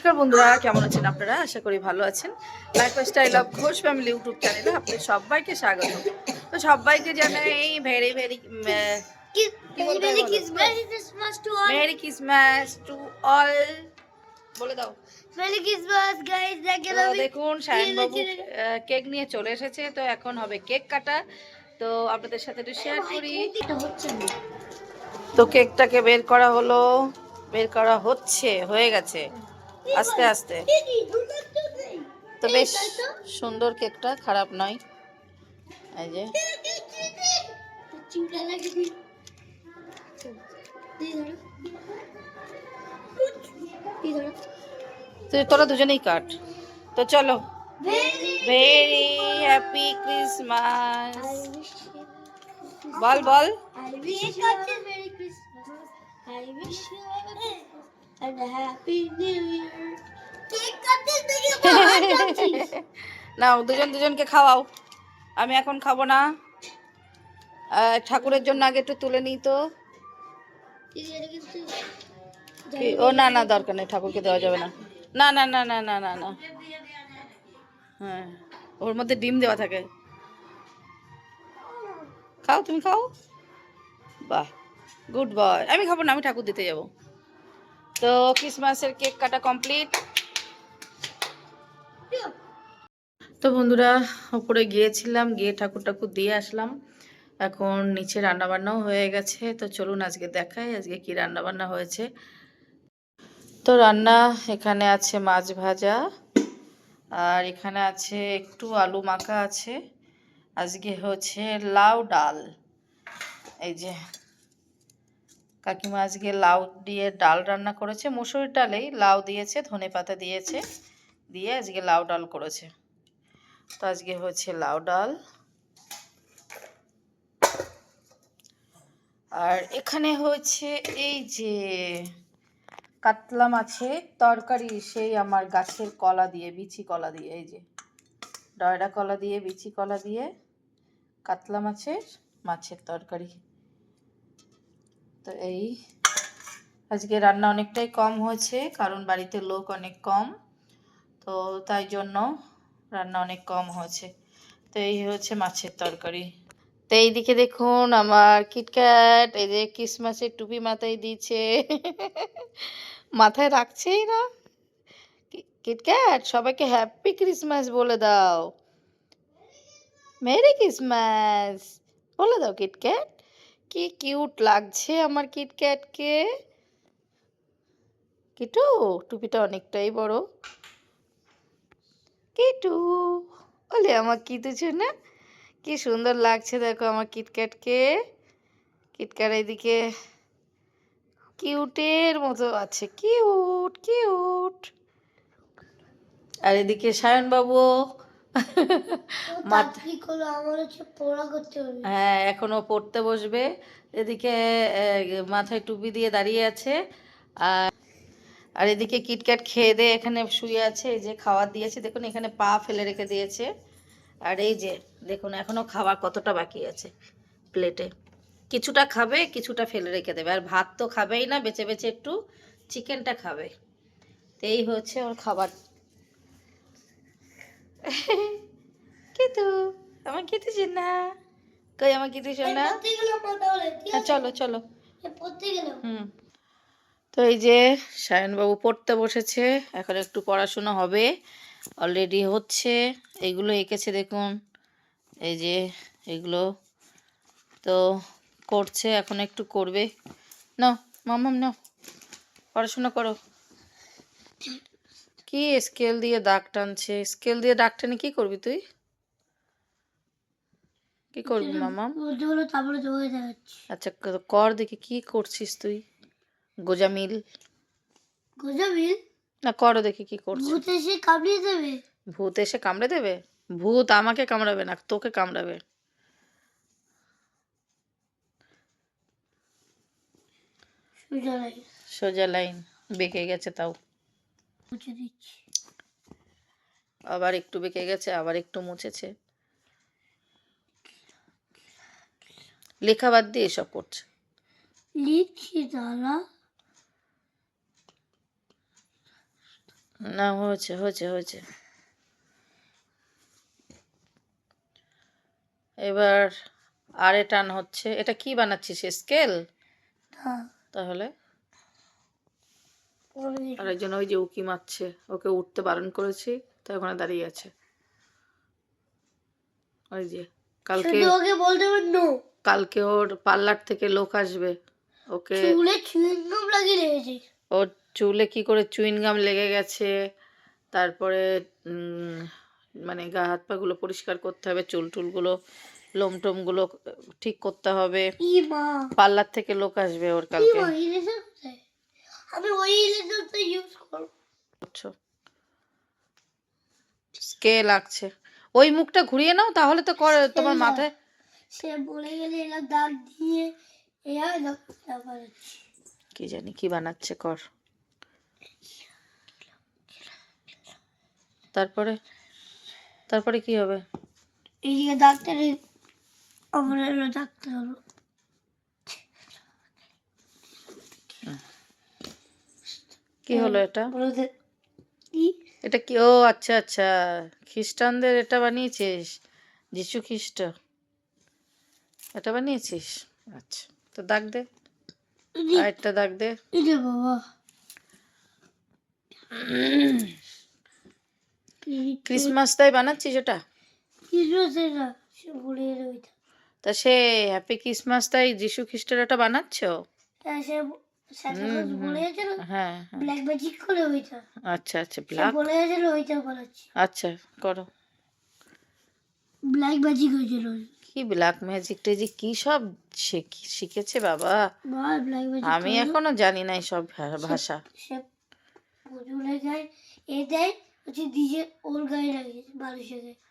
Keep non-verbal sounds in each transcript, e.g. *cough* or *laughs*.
নমস্কার বন্ধুরা কেমন আছেন আপনারা? আশা করি ভালো আছেন। Lifestyle of Ghosh family YouTube চ্যানেলে আপনাদের সবাইকে স্বাগত। তো সবাইকে জানাই very very. Merry Christmas to all বলে? দাও। Merry Christmas, guys. দেখেন ছেলে ছেলে- কেক নিয়ে চলে এসেছে তো এখন হবে কেক কাটা। তো আপনাদের সাথে একটু শেয়ার করি। হচ্ছে না। তো কেকটাকে বের করা হলো বের করা হচ্ছে হয়ে গেছে। আস্তে আস্তে। তো বেশ সুন্দর কেকটা, খারাপ নয়। এই যে। তোরা দুজনেই কাট। তো চলো। ভেরি হ্যাপি ক্রিসমাস বল বল। I wish you a Merry Christmas. I wish you a Merry Christmas. And a Happy New Year. *laughs* নাও দুজন দুজনকে খাওয়াও। আমি এখন খাব না। ঠাকুরের জন্য আগে একটু তুলে নিই তো। ও না না দরকার নেই ঠাকুরকে দেওয়া যাবে না। না না না না না না না। হ্যাঁ ওর মধ্যে ডিম দেওয়া থাকে। খাও তুমি খাও। বাহ গুড বয়। আমি খাব না আমি ঠাকুর দিতে যাব। তো ক্রিসমাসের কেক কাটা কমপ্লিট। তো বন্ধুরা উপরে গিয়েছিলাম, গিয়ে ঠাকুর ঠাকুর দিয়ে আসলাম। এখন নিচে রান্নাবান্নাও হয়ে গেছে। তো চলুন আজকে দেখাই, আজকে কি রান্নাবান্না হয়েছে। তো রান্না, এখানে আছে মাছ ভাজা, আর এখানে আছে একটু আলু মাখা আছে। আজকে হচ্ছে লাউ ডাল। এই যে কাকিমা আজকে লাউ দিয়ে ডাল রান্না করেছে মুসুরির ডালেই লাউ দিয়েছে, ধনে পাতা দিয়েছে, দিয়ে আজকে লাউ ডাল করেছে। তো আজকে হচ্ছে লাউ ডাল। আর এখানে হচ্ছে এই যে কাতলা মাছের তরকারি, সেই আমার গাছের কলা দিয়ে, বিচি কলা দিয়ে, এই যে ডয়রা কলা দিয়ে, বিচি কলা দিয়ে কাতলা মাছের মাছের তরকারি। তো এই, আজকে রান্না অনেকটাই কম হয়েছে, কারণ বাড়িতে লোক অনেক কম, তো তাই জন্য রান্না অনেক কম হয়েছে। তো এই হচ্ছে মাছের তরকারি। তো এইদিকে দেখুন, আমার কিটক্যাট এই যে ক্রিসমাসের টুপি মাথায় দিয়েছে। মাথায় রাখছেই না। কিটক্যাট সবাইকে হ্যাপি ক্রিসমাস বলে দাও। মেরি ক্রিসমাস বলে দাও কিটক্যাট কি কিউট লাগছে আমার কিটক্যাটকে কিটু, টুপিটা অনেকটাই বড়। কিটু বলে আমার কিটু না কি সুন্দর লাগছে দেখো আমার কিটক্যাটকে কিটক্যাট এদিকে কিউটের মতো আছে। Cute cute. আর এদিকে সায়ন *laughs* হ্যাঁ এখনও পড়তে বসবে। এদিকে মাথায় টুপি দিয়ে দাঁড়িয়ে আছে। আর আর এদিকে কিটক্যাট খেয়ে দিয়ে এখানে শুয়ে আছে। এই যে খাবার দিয়েছে দেখুন এখানে পা ফেলে রেখে দিয়েছে। আর এই যে দেখুন এখনও খাবার কতটা বাকি আছে প্লেটে কিছুটা খাবে কিছুটা ফেলে রেখে দেবে। আর ভাত তো খাবেই না বেছে বেছে একটু চিকেনটা খাবে। তো এই হচ্ছে ওর খাবার কিন্তু আমার খেতে না। কই, আমার খেতে না? হ্যাঁ চলো চলো। হুম। তো এই যে সায়নবাবু পড়তে বসেছে, এখন একটু পড়াশোনা হবে অলরেডি হচ্ছে, এগুলো এঁকেছে দেখুন, এই যে এগুলো তো করছে, এখন একটু করবে। নাও মামাম নাও, পড়াশোনা করো। কি স্কেল দিয়ে দাগ টানছে? স্কেল দিয়ে দাগ টানে কি করবি তুই? কি করবি মামা হলো তারপরে। আচ্ছা কর দেখি কি করছিস তুই? গোজামিল। গোজামিল, না করো দেখি কি করছিস। ভূত এসে কামড়িয়ে দেবে। ভূত এসে কামড়ে দেবে? ভূত আমাকে কামড়াবে না তোকে কামড়াবে। সোজা লাইন, সোজা লাইন বেঁকে গেছে তাও। মুছে দিচ্ছি। আবার একটু বেঁকে গেছে আবার একটু মুছেছে। লেখা বাদ দিয়ে এসব করছে। লিখছি দাঁড়া না হয়েছে হয়েছে হয়েছে। এবার আরে টান হচ্ছে এটা কি বানাচ্ছিস স্কেল? তাহলে? ওরে একজন ওই যে উকি মারছে ওকে উঠতে বারণ করেছি তাই ওখানে দাঁড়িয়ে আছে। ওই যে কালকে ওকে বলতে পারো কালকে ওর পার্লার থেকে লোক আসবে ওকে চুলে চুইংগাম লাগিয়ে রেখেছি। ওর চুলে কি করে চুইন গাম লেগে গেছে তারপরে মানে গা হাত পাগুলো পরিষ্কার করতে হবে চুল টুলগুলো লোম টোমগুলো ঠিক করতে হবে। পার্লার থেকে লোক আসবে ওর কালকে। আমি ওই ইলেকশনটা ইউজ করব। বুঝছ? কে লাগছে? ওই মুখটা ঘুরিয়ে নাও তাহলে তো করে তোমার মাথায় সে বলে গেলে এরা দাগ দিয়ে এ হয় না কি জানি কি বানাচ্ছে কর। তারপরে? তারপরে কি হবে? এইদিকে ডাক্তারে আমার এলো ডাক্তার হলো। কি হলো এটা? বলে যে কি? এটা কি? ও আচ্ছা আচ্ছা। খ্রিস্টানদের এটা বানিয়েছিস? যিশু খ্রিস্ট। এটা বানিয়েছিস? আচ্ছা তো দাগ দে। আরেকটা দাগ দে। যে বাবা। বানাচ্ছিস ওটা? ক্রিসমাসে তা সে হ্যাপি ক্রিসমাস তাই যিশু খ্রিস্টের ওটা বানাচ্ছো? ব্ল্যাক ম্যাজিক আচ্ছা আচ্ছা ব্ল্যাক বলে গেছিল ওইটা বলাচ্ছি আচ্ছা করো। ব্ল্যাক ম্যাজিক হয়েছিল। কি ব্ল্যাক ম্যাজিক টেজিক? কি সব শিখ- শিখেছে বাবা? আমি এখনও জানি না সব ভাষা।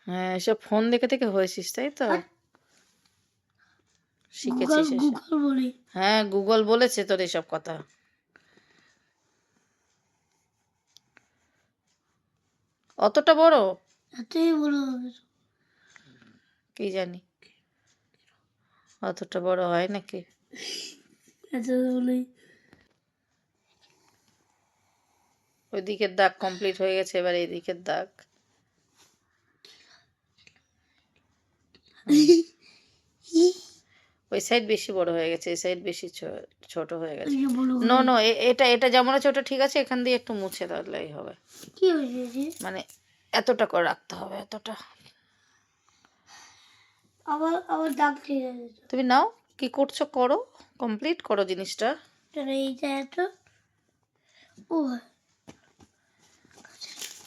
হ্যাঁ সব ফোন দেখে দেখে হয়েছিস তাই তো? শিখেছিস গুগল বলে। হ্যাঁ গুগল বলেছে তোর এসব কথা। অতটা বড়? এতই বড় কি জানি? অতটা বড় হয় নাকি? ওই দিকের দাগ কমপ্লিট হয়ে গেছে এবার এই দিকের দাগ। *laughs* ওই সাইড বেশি বড় হয়ে গেছে এই সাইড বেশি ছোট হয়ে গেছে। নো নো এটা এটা যেমন আছে ওটা ঠিক আছে এখান দিয়ে একটু মুছে দিলেই হবে। কি হয়েছে মানে এতটা করে রাখতে হবে এতটা। আবার আবার দাগ ঠিক আছে তুমি নাও কি করছ করো কমপ্লিট করো জিনিসটা। এইটা এত? ও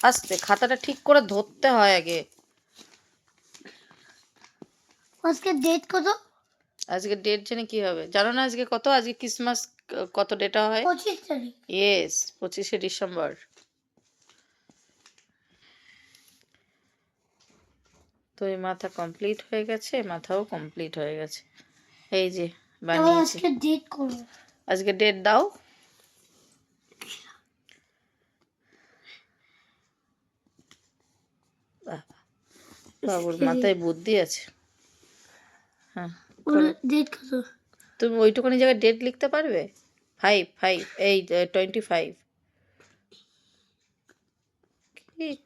আস্তে খাতাটা ঠিক করে ধরতে হয় আগে। আজকে ডেট কত? আজকে ডেট জেনে কি হবে? জানো না আজকে কত? আজকে ক্রিসমাস কত ডেটা হয়? পঁচিশ তারিখ। ইয়েস পঁচিশে ডিসেম্বর। তো এই মাথা কমপ্লিট হয়ে গেছে মাথাও কমপ্লিট হয়ে গেছে। এই যে বানিয়েছি। আজকে ডেট করব। আজকে ডেট দাও। বাবুর মাথায় বুদ্ধি আছে। হ্যাঁ। ডেট কত? তুমি ওইটুকুনি জায়গায় ডেট লিখতে পারবে? ফাইভ ফাইভ এই টোয়েন্টি ফাইভ কি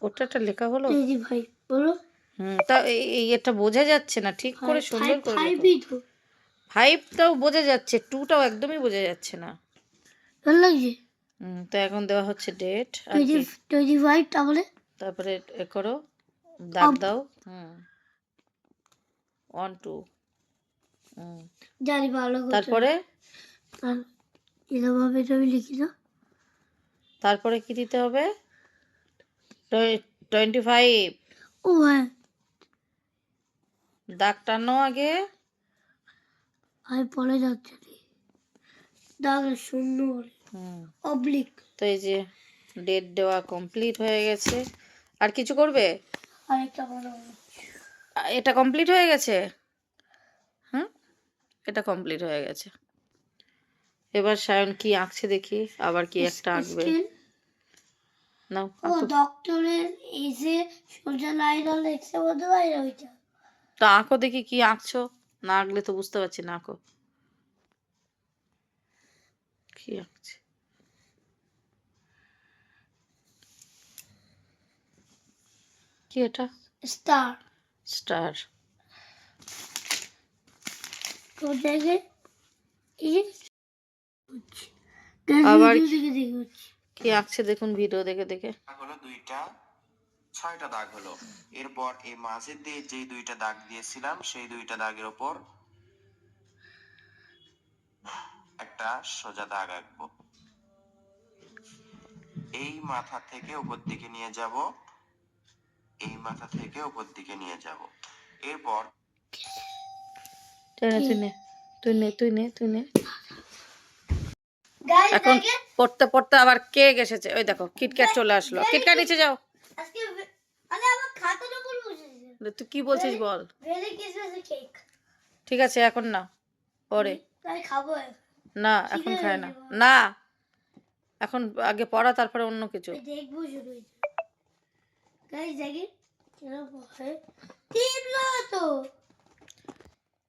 ওটাটা লেখা হলো? ফাইভ বলো। হুম তা এই- এটা বোঝা যাচ্ছে না ঠিক করে সুন্দর করে ফাইভটাও বোঝা যাচ্ছে টুটাও একদমই বোঝা যাচ্ছে না। ভালো লাগছে? হুম, তো এখন দেওয়া হচ্ছে ডেট টোয়েন্টি ফাইভ তাহলে? তারপরে এ করো দাগ দাও হুম। ওয়ান টু জানি ভালো তারপরে? এরকমভাবে তুমি লিখি দাও তারপরে কি দিতে হবে? টোয়েন্টি ফাইভ ও হ্যাঁ। দাগ টানো আগে। আমি পরে যাচ্ছে দাগ শূন্য অবলিক। তো এই যে ডেট দেওয়া কমপ্লিট হয়ে গেছে। আর কিছু করবে? আরেকটা এটা কমপ্লিট হয়ে গেছে? এটা কমপ্লিট হয়ে গেছে। এবার সায়ন কি আঁকছে দেখি আবার কি একটা আঁকবে? নাও ও। ডক্টরের এসে সোজা লাইন বলতে ওইটা। তো আঁকো দেখি কি আঁকছো। না আঁকলে তো বুঝতে পারছি না আঁকো। কি আঁকছে? কি এটা? স্টার। স্টার। আবার- কি আঁকছে দেখুন ভিডিও দেখে দেখে। হলো দুইটা ছয়টা দাগ হলো। এরপর এই মাঝের দিয়ে যে দুইটা দাগ দিয়েছিলাম সেই দুইটা দাগের ওপর একটা সোজা দাগ আঁকবো। এই মাথা থেকে উপর দিকে নিয়ে যাব। এই মাথা থেকে উপর দিকে নিয়ে যাব। এরপর তুই নে তুই নে তুই নে তুই নে। এখন পড়তে পড়তে আবার কেক এসেছে। ওই দেখো কিটক্যাট চলে আসলো। কিটক্যাট নিচে যাও। তুই কি বলছিস বল? ঠিক আছে এখন না পরে। না এখন খায় না। না এখন আগে পড়া তারপরে অন্য কিছু। দেখব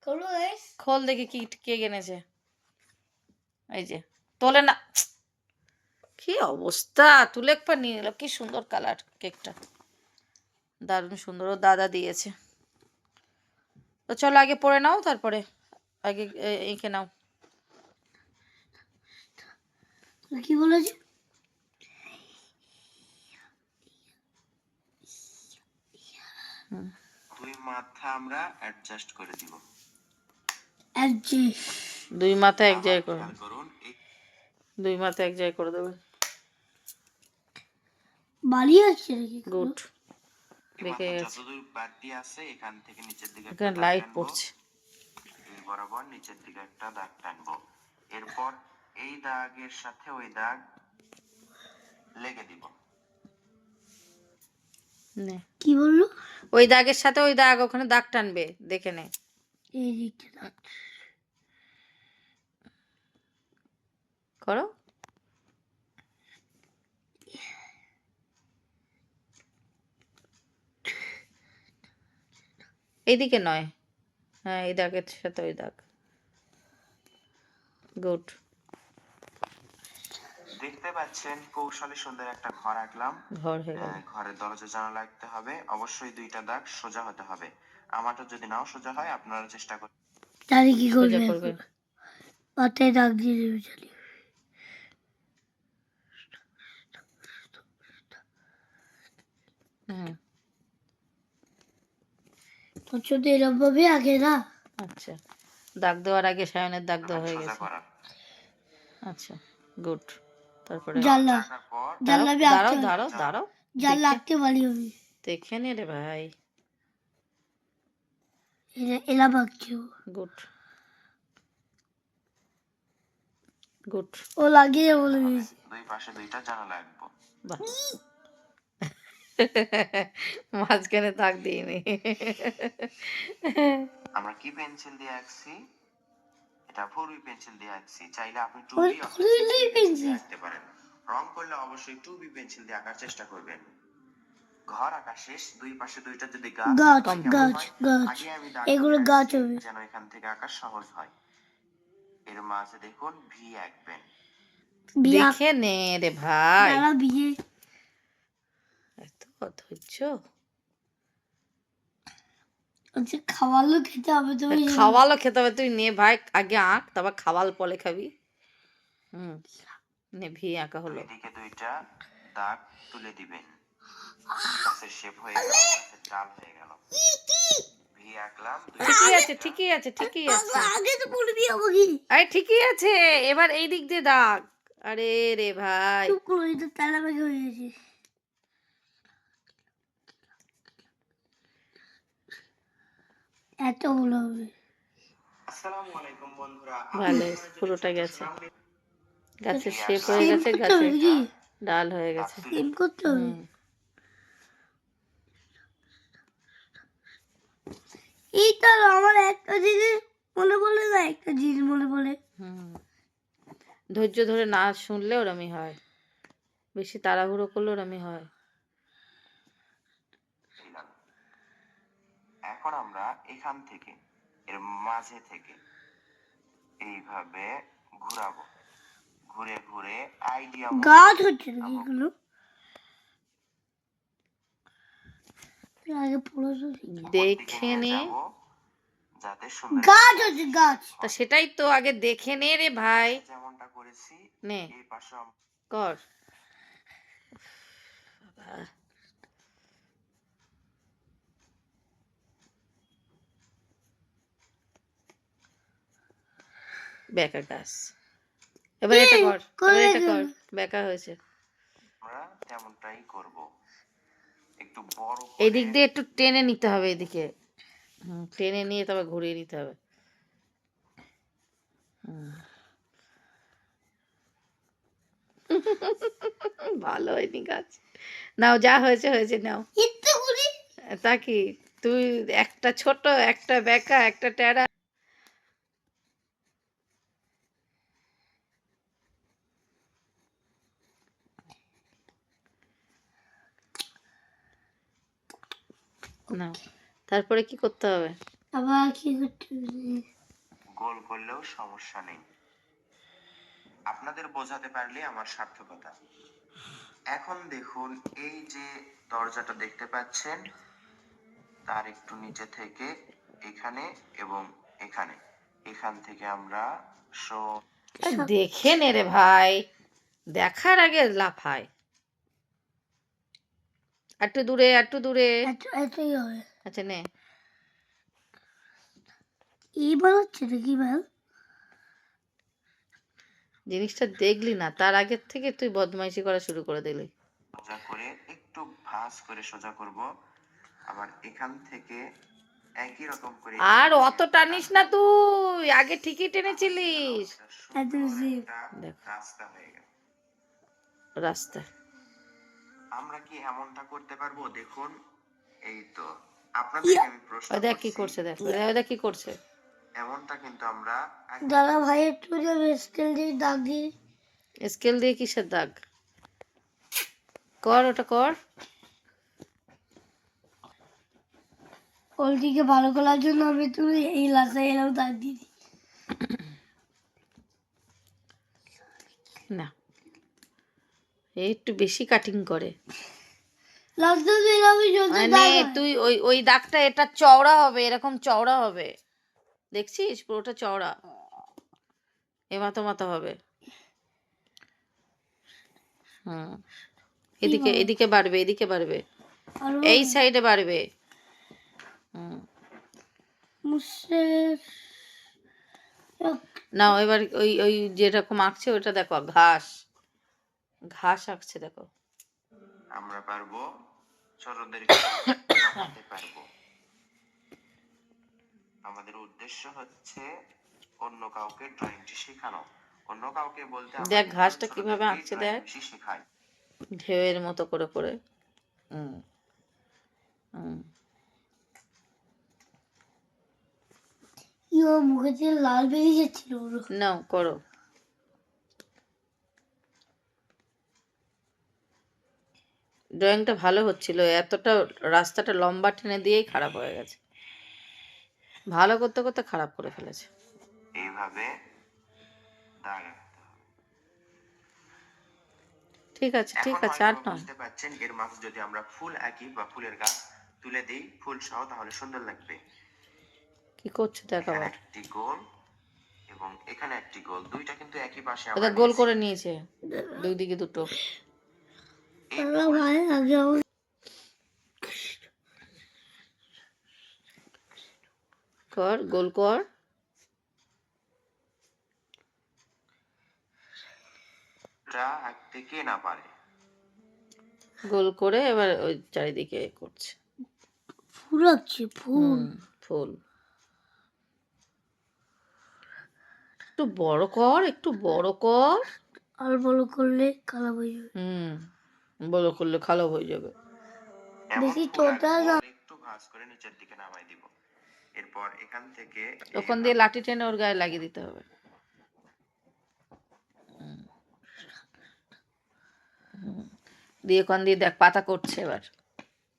গাইস। খোল দেখি কি কে এনেছে এই যে তোলে না। কি অবস্থা? তুলে একবার নিয়ে এলো। কি সুন্দর কালার কেকটা। দারুণ সুন্দর। ও দাদা দিয়েছে। তো চলো আগে পরে নাও তারপরে আগে এঁকে নাও। কি বলেছে? দুই মাথা আমরা অ্যাডজাস্ট করে দিব। দুই মাথা এক জায়গায় করো। করুন দুই মাথা এক জায়গায় করে দেবে বালি আছে গুড। দেখে গেছে। এখান থেকে নিচের দিকে এখানে লাইট পড়ছে। বরাবর নিচের দিকে একটা দাগ টানবো। এরপর এই দাগের সাথে ওই দাগ লেগে দিব। নে। কি বলল? ওই দাগের সাথে ওই দাগ ওখানে দাগ টানবে। দেখে নে। এই দিকটা দাও। করো এইদিকে নয়। হ্যাঁ এই দাগের সাথে ওই দাগ। গুড। দেখতে পাচ্ছেন কৌশলী সুন্দর একটা ঘর আঁকলাম। ঘর হয়ে ঘরের দরজা জানালা রাখতে হবে। অবশ্যই দুইটা দাগ সোজা হতে হবে। আমারটা যদি নাও সোজা হয় আপনারা চেষ্টা করুন তাহলে কি সোজা করবে? করবে দাগ দিয়ে দেবে চলে প্রচুর এরকম ভাবে আগে না? আচ্ছা। দাগ দেওয়ার আগে সায়নের দাগ দেওয়া হয়ে গেছে। আচ্ছা গুড। তারপরে জানলা জানলা দাঁড়াও দাঁড়াও দাঁড়াও জানলা আঁকতে পারি আমি দেখে নে রে ভাই। এরা গুড। গুড। ও লাগিয়ে বলে দিয়েছে। দুই পাশে দুইটা জানালা আঁকবো মাঝখানে দাগ দিইনি। আমরা কি পেন্সিল দিয়ে আঁকছি? এটা ফোরবি পেন্সিল দিয়ে আঁকছি। চাইলে আপনি টু বি পেন্সিল। আঁকতে পারেন। রং করলে অবশ্যই টু বি পেন্সিল দিয়ে আঁকার চেষ্টা করবেন। ঘর আঁকা শেষ দুই পাশে দুইটা যদি গাছ গাছ গাছ এগুলো গাছ হবে। যেন এখান থেকে আঁকা সহজ হয়। এর মাঝে দেখুন ভি আঁকবেন দেখে নে রে ভাই। বিয়ে এত ধৈর্য হচ্ছে খাওয়ালো খেতে হবে তুমি খাওয়ালো খেতে হবে তুই নে ভাই আগে আঁক তারপর খাওয়াল পলে খাবি। হুম নে ভি আঁকা হলো। দুই দিকে দুইটা দাগ তুলে দিবেন। শেপ হয়ে গেল গাছের ডাল হয়ে গেল। ভি আঁকলাম ঠিকই আছে ঠিকই আছে ঠিকই আছে। আগে তো বলবি আমাকে। আরে ঠিকই আছে এবার এই দিক দিয়ে দাগ। আরে রে ভাই। হয়ে গেছে। এত হবে। আসসালামু আলাইকুম বন্ধুরা ভালো পুরোটা গেছে। গাছের শেপ হয়ে গেছে গাছের ডাল হয়ে গেছে। করতে হবে। হুম। এইটা আমার একটা জিনিস মনে পড়ে না একটা জিনিস মনে হুম। ধৈর্য ধরে না শুনলে ওরমই হয়। বেশি তাড়াহুড়ো করলে ওরমই হয়। এখন আমরা এখান থেকে এর মাঝে থেকে এইভাবে ঘুরাবো। ঘুরে ঘুরে আইডিয়া গাছ হচ্ছে এগুলো? আগে দেখে নে। গাছ আছে গাছ। তা সেটাই তো আগে দেখে নে রে ভাই। যেমনটা করেছি নে। কর। বেকা গাছ। এবার এটা কর। এবার এটা কর। বেকা হয়েছে। আমরা তেমনটাই করব। একটু বড় এই দিক দিয়ে একটু টেনে নিতে হবে এদিকে। টেনে নিয়ে তবে ঘুরিয়ে নিতে হবে। ভালো হয়নি গাছ নাও যা হয়েছে হয়েছে নাও। একটু তা কি? তুই একটা ছোট একটা বেকা একটা টেরা। না। তারপরে কি করতে হবে? আবার কি করতে হবে? গোল করলেও সমস্যা নেই। আপনাদের বোঝাতে পারলে আমার সার্থকতা। এখন দেখুন এই যে দরজাটা দেখতে পাচ্ছেন তার একটু নিচে থেকে এখানে এবং এখানে। এখান থেকে আমরা শো দেখে নে রে ভাই। দেখার আগে লাফায়। একটু দূরে একটু দূরে। হবে। আচ্ছা নে। এইবার হচ্ছে নাকি ম্যাম জিনিসটা দেখলি না তার আগের থেকে তুই বদমাইশি করা শুরু করে দিলি। সোজা করে একটু ভাঁজ করে সোজা করব। আবার এখান থেকে একই রকম করে আর অত টানিস না তুই আগে ঠিকই টেনেছিলিস। রাস্তা হয়ে গেল। রাস্তা। আমরা কি এমনটা করতে পারব? দেখুন এই তো। আপনাদের আমি প্রশ্ন দেখ কি করছে। দেখ। দেখ কি করছে। এমনটা কিন্তু আমরা দাদা ভাই একটু স্কেল দিয়ে দাগ। দিয়ে স্কেল দিয়ে কিসের দাগ? কর ওটা কর। পোলট্রিকে ভালো করার জন্য আমি তুমি এই লাশে এলাম দাগ দিয়ে না। একটু বেশি কাটিং করে। মানে তুই ওই ওই দাগটা এটা চওড়া হবে এরকম চওড়া হবে। দেখছিস? পুরোটা চওড়া। এ মাথা মাথা হবে। হুম। এদিকে এদিকে বাড়বে এদিকে বাড়বে। এই সাইডে বাড়বে। হুম। নাও এবার ওই ওই যেরকম আঁকছে ওটা দেখো ঘাস। ঘাস আঁকছে দেখো। আমরা পারব পারব। আমাদের উদ্দেশ্য হচ্ছে অন্য কাউকে ড্রয়িংটি শেখানো। অন্য কাউকে বলতে দেখ ঘাসটা কীভাবে আঁকছে দেখ। ঢেউয়ের মতো করে করে হুম। হুম। ইও মুখে লাল বেরিয়ে যাচ্ছিল। নাও করো। ড্রয়িংটা ভালো হচ্ছিল এতটা রাস্তাটা লম্বা টেনে দিয়েই খারাপ হয়ে গেছে। ভালো করতে করতে খারাপ করে ফেলেছে। এইভাবে। ঠিক আছে ঠিক আছে আর নয়। বুঝতে পারছেন এর মাঝে যদি আমরা ফুল আঁকি বা ফুলের গাছ তুলে দিই ফুল সহ তাহলে সুন্দর লাগবে। কি করছ দেখো একটি গোল এবং এখানে একটি গোল। দুইটা কিন্তু একই পাশে আমরা গোল করে নিয়েছে। দুই দিকে দুটো। কর গোল কর। না পারে। গোল করে এবার ওই চারিদিকে করছে। ফুল। আঁকছি ফুল। ফুল একটু বড় কর একটু বড় কর। আর বড় করলে খারাপ হয়ে যাবে। হুম। বড় করলে খারাপ হয়ে যাবে আঁকবো, না। একটু ভাঁজ করে নিচের দিকে নামাই দিব এরপর এখান থেকে ওখান দিয়ে লাঠি টেনে ওর গায়ে লাগিয়ে দিতে হবে। দিয়ে ওখান দিয়ে দেখ পাতা করছে এবার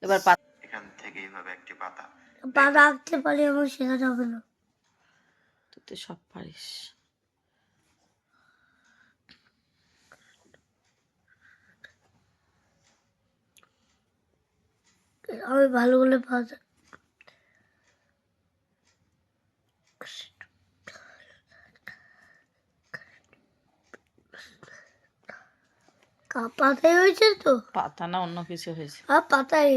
এবার পাতা এখান থেকে এইভাবে একটি পাতা পাতা আঁকতে পারি আমার শেখাতে হবে না তুই তো সব পারিস আমি ভালো করে পাতা পাতায় হয়েছে তো? পাতা না অন্য কিছু হয়েছে। আর পাতায়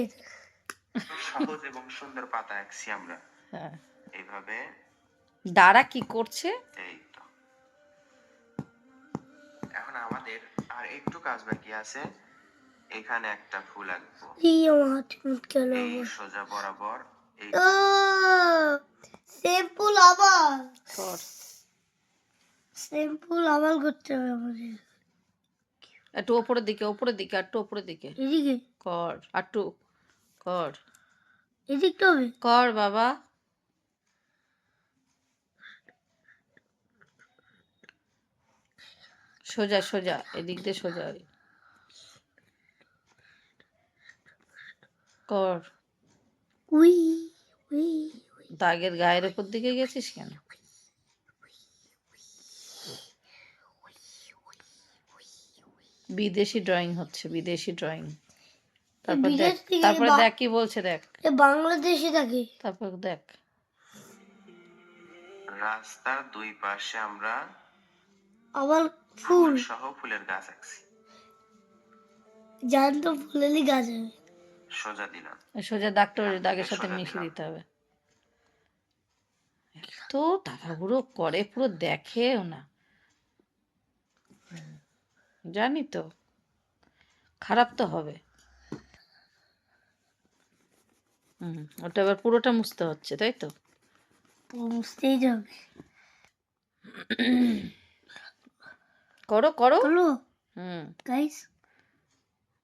সহজ এবং সুন্দর পাতা আঁকছি আমরা। হ্যাঁ। এইভাবে। দাঁড়া কি করছে? এই তো। এখন আমাদের আর একটু কাজ বাকি আছে। এখানে একটা ফুল আঁকবো। এই আমার এই সোজা বরাবর এই সিম্পল আবার। কর। সিম্পল আবার করতে হবে আমাদের। একটু ওপরের দিকে ওপরের দিকে একটু ওপরের দিকে। এদিকে? কর একটু। কর। এদিকটা হবে। কর বাবা। সোজা সোজা এদিক দিয়ে সোজা। কর। উই উই দাগের গায়ের উপর দিকে গেছিস কেন? বিদেশি ড্রয়িং হচ্ছে বিদেশি ড্রয়িং। তারপর দেখ তারপরে দেখ কি বলছে দেখ। এ বাংলাদেশে থাকে। তারপর দেখ। রাস্তার দুই পাশে আমরা আবার ফুল। সহ ফুলের গাছ আঁকছি। জ্যান্ত ফুলেরই গাছ হবে সোজা দিলাম। সোজা ওই দাগের সাথে মিশিয়ে দিতে হবে। তো তাড়াহুড়ো করে পুরো দেখেও না। জানি তো খারাপ তো হবে। হুম ওটা এবার পুরোটা মুছতে হচ্ছে তাই তো? বুঝতেই যাবে করো করো। হলো হুম। গাইস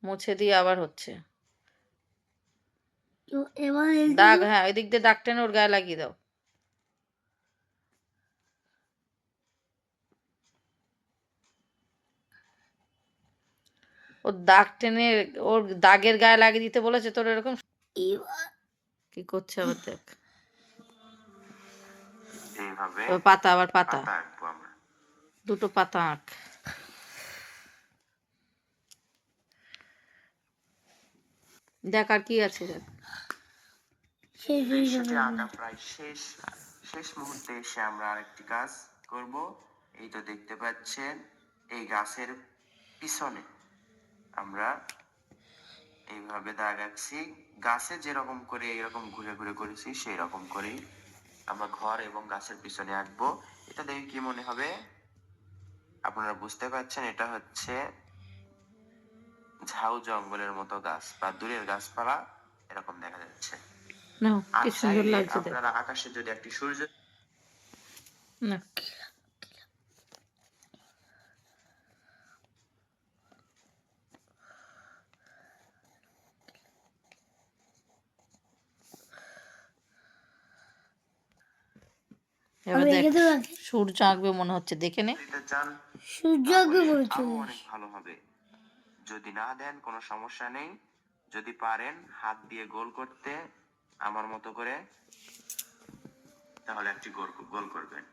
মুছে দিয়ে আবার হচ্ছে। এবার দাগ হ্যাঁ ওই দিক দিয়ে দাগ টেনে ওর গায়ে লাগিয়ে দাও। ওর দাগ টেনে ওর দাগের গায়ে লাগিয়ে দিতে বলেছে তোর এরকম? কি করছে আবার দেখ। পাতা আবার পাতা। দুটো পাতা আঁক। দেখ আর কি আছে দেখ। দৃশ্যটি আঁকা প্রায় শেষ শেষ মুহূর্তে এসে আমরা আরেকটি কাজ করব। এই তো দেখতে পাচ্ছেন এই গাছের পিছনে আমরা এইভাবে দাগ আঁকছি। গাছে যেরকম করে এরকম ঘুরে ঘুরে করেছি সেই রকম করেই আমরা ঘর এবং গাছের পিছনে আঁকবো। এটা দেখে কি মনে হবে? আপনারা বুঝতে পারছেন এটা হচ্ছে ঝাউ জঙ্গলের মতো গাছ বা দূরের গাছপালা এরকম দেখা যাচ্ছে। না কি সুন্দর লাগছে আপনারা আকাশে যদি একটি সূর্য না এবার দেখ। সূর্য আঁকবে মনে হচ্ছে দেখে নে। সূর্য তাহলে অনেক ভালো হবে। যদি না দেন কোনো সমস্যা নেই। যদি পারেন হাত দিয়ে গোল করতে আমার মতো করে তাহলে একটি গোল গোল করবেন।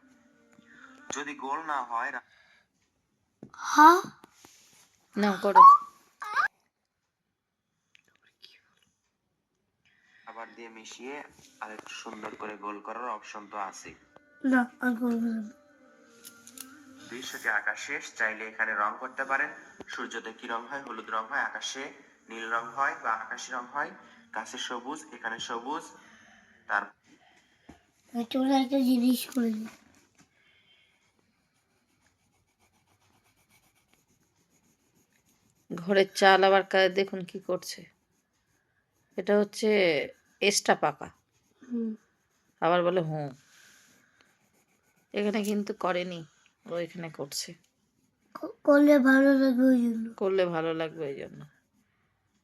যদি গোল না হয় হা না করো। আবার দিয়ে মিশিয়ে আর একটু সুন্দর করে গোল করার অপশন তো আছে না আর না। দৃশ্যটি আঁকা শেষ? চাইলে এখানে রং করতে পারেন। সূর্যতে কি রং হয়? হলুদ রং হয়? আকাশে নীল রং হয় বা আকাশি রং হয়? গাছে সবুজ এখানে সবুজ তার একটা জিনিস করে ঘরের চাল আবার দেখুন কি করছে। এটা হচ্ছে এক্সট্রা পাকা। হুম। আবার বলে হুঁ। এখানে কিন্তু করেনি ও এখানে করছে। করলে ভালো লাগবে ওই জন্য। করলে ভালো লাগবে ওই জন্য।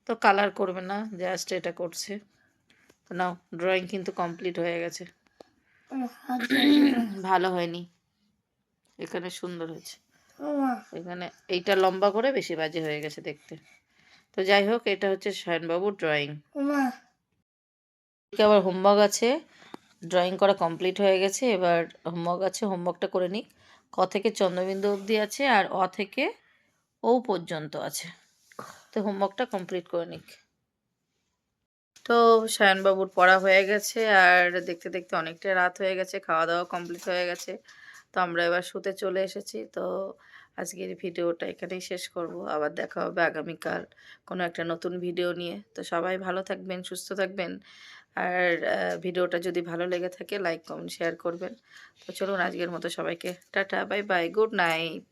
তো কালার করবে না জাস্ট এটা করছে। নাও ড্রয়িং কিন্তু কমপ্লিট হয়ে গেছে। ভালো হয়নি। এখানে সুন্দর হয়েছে। এখানে এইটা লম্বা করে বেশি বাজে হয়ে গেছে দেখতে। তো যাই হোক, এটা হচ্ছে শায়নবাবুর ড্রয়িং আবার হোমওয়ার্ক আছে। ড্রয়িং করা কমপ্লিট হয়ে গেছে। এবার হোমওয়ার্ক আছে হোমওয়ার্কটা করে নিক। ক থেকে চন্দ্রবিন্দু অবধি আছে আর অ থেকে ও পর্যন্ত আছে। তো হোমওয়ার্কটা কমপ্লিট করে নিক। তো সায়নবাবুর পড়া হয়ে গেছে আর দেখতে দেখতে অনেকটা রাত হয়ে গেছে খাওয়া দাওয়া কমপ্লিট হয়ে গেছে। তো আমরা এবার শুতে চলে এসেছি। তো আজকের ভিডিওটা এখানেই শেষ করব। আবার দেখা হবে আগামীকাল কোনো একটা নতুন ভিডিও নিয়ে। তো সবাই ভালো থাকবেন, সুস্থ থাকবেন। আর ভিডিওটা যদি ভালো লেগে থাকে লাইক কমেন্ট শেয়ার করবেন। তো চলুন আজকের মতো সবাইকে tata bye bye good night